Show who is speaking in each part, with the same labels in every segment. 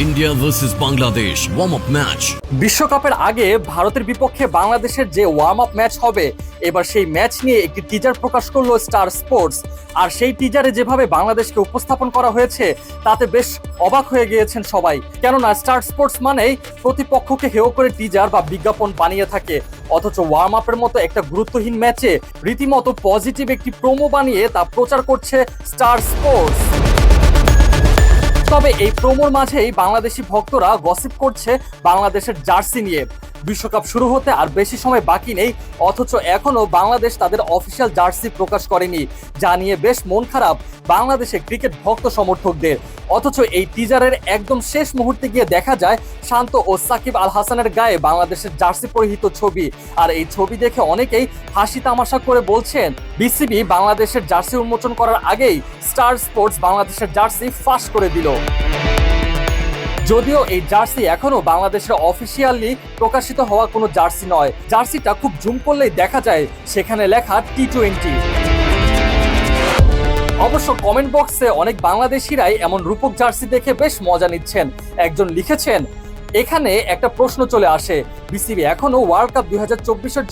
Speaker 1: India versus Bangladesh warm up match.
Speaker 2: বিশ্বকাপের আগে ভারতের বিপক্ষে বাংলাদেশের যে ওয়ার্ম আপ ম্যাচ হবে, এবার সেই ম্যাচ নিয়ে একটি টিজার প্রকাশ করল স্টার স্পোর্টস আর সেই টিজারে যেভাবে বাংলাদেশকে উপস্থাপন করা হয়েছে, তাতে বেশ অবাক হয়ে গিয়েছেন সবাই। কেননা স্টার স্পোর্টস মানেই প্রতিপক্ষকে হেও করে টিজার বা বিজ্ঞাপন বানিয়ে থাকে। অথচ ওয়ার্ম আপের মতো একটা গুরুত্বহীন ম্যাচে রীতিমতো পজিটিভ একটি প্রোমো বানিয়ে তা প্রচার করছে স্টার স্পোর্টস তবে এই প্রোমোর মাঝেই বাংলাদেশি ভক্তরা গসিপ করছে বাংলাদেশের জার্সি নিয়ে। বিশ্বকাপ শুরু হতে আর বেশি সময় বাকি নেই, অথচ এখনও বাংলাদেশ তাদের অফিসিয়াল জার্সি প্রকাশ করেনি, যা নিয়ে বেশ মন খারাপ বাংলাদেশের ক্রিকেট ভক্ত সমর্থকদের। অথচ এই টিজারের একদম শেষ মুহূর্তে গিয়ে দেখা যায়, শান্ত ও সাকিব আল হাসানের গায়ে বাংলাদেশের জার্সি পরিহিত ছবি। আর এই ছবি দেখে অনেকেই হাসি তামাশা করে বলছেন, বিসিবি বাংলাদেশের জার্সি উন্মোচন করার আগেই স্টার স্পোর্টস বাংলাদেশের জার্সি ফাঁস করে দিল। যদিও এই জার্সি এখনও বাংলাদেশের অফিসিয়ালি প্রকাশিত হওয়া কোনো জার্সি নয়। জার্সিটা খুব জুম করলেই দেখা যায় সেখানে লেখা টি টোয়েন্টি। অবশ্য কমেন্ট বক্সে অনেক বাংলাদেশিরাই এমন রূপক জার্সি দেখে বেশ মজা নিচ্ছেন। একজন লিখেছেন, এখানে একটা প্রশ্ন চলে আসে। বিসিবি এখনও ওয়ার্ল্ড কাপ দুই হাজার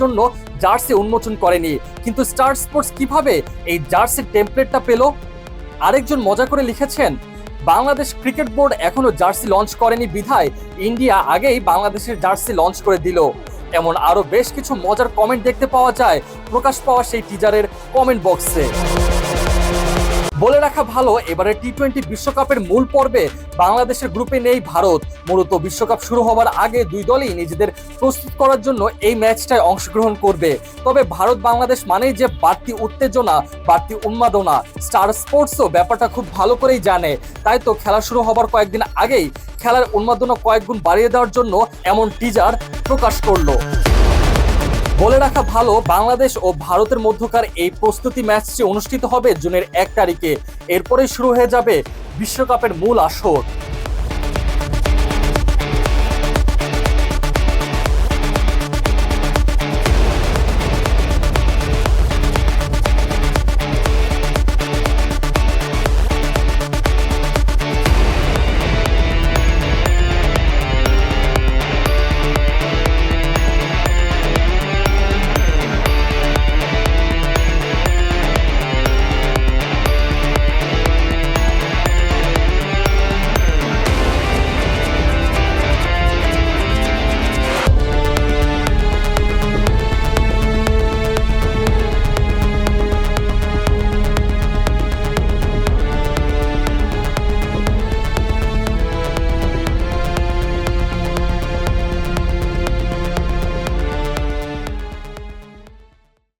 Speaker 2: জন্য জার্সি উন্মোচন করেনি। কিন্তু স্টার স্পোর্টস কীভাবে এই জার্সির টেমপ্লেটটা পেল? আরেকজন মজা করে লিখেছেন বাংলাদেশ ক্রিকেট বোর্ড এখনও জার্সি লঞ্চ করেনি বিধায়। ইন্ডিয়া আগেই বাংলাদেশের জার্সি লঞ্চ করে দিল। এমন আরও বেশ কিছু মজার কমেন্ট দেখতে পাওয়া যায়। প্রকাশ পাওয়া সেই টিজারের কমেন্ট বক্সে বলে রাখা ভালো এবারে টি টোয়েন্টি বিশ্বকাপের মূল পর্বে বাংলাদেশের গ্রুপে নেই ভারত। মূলত বিশ্বকাপ শুরু হওয়ার আগে দুই দলই নিজেদের প্রস্তুত করার জন্য এই ম্যাচটায় অংশগ্রহণ করবে। তবে ভারত বাংলাদেশ মানেই যে বাড়তি উত্তেজনা, বাড়তি উন্মাদনা। স্টার স্পোর্টসও ব্যাপারটা খুব ভালো করেই জানে। তাই তো খেলা শুরু হবার কয়েকদিন আগেই খেলার উন্মাদনা কয়েকগুণ বাড়িয়ে দেওয়ার জন্য এমন টিজার প্রকাশ করল। বলে রাখা ভালো, বাংলাদেশ ও ভারতের মধ্যকার এই প্রস্তুতি ম্যাচটি অনুষ্ঠিত হবে জুনের এক তারিখে, এরপরেই শুরু হয়ে যাবে বিশ্বকাপের মূল আসর।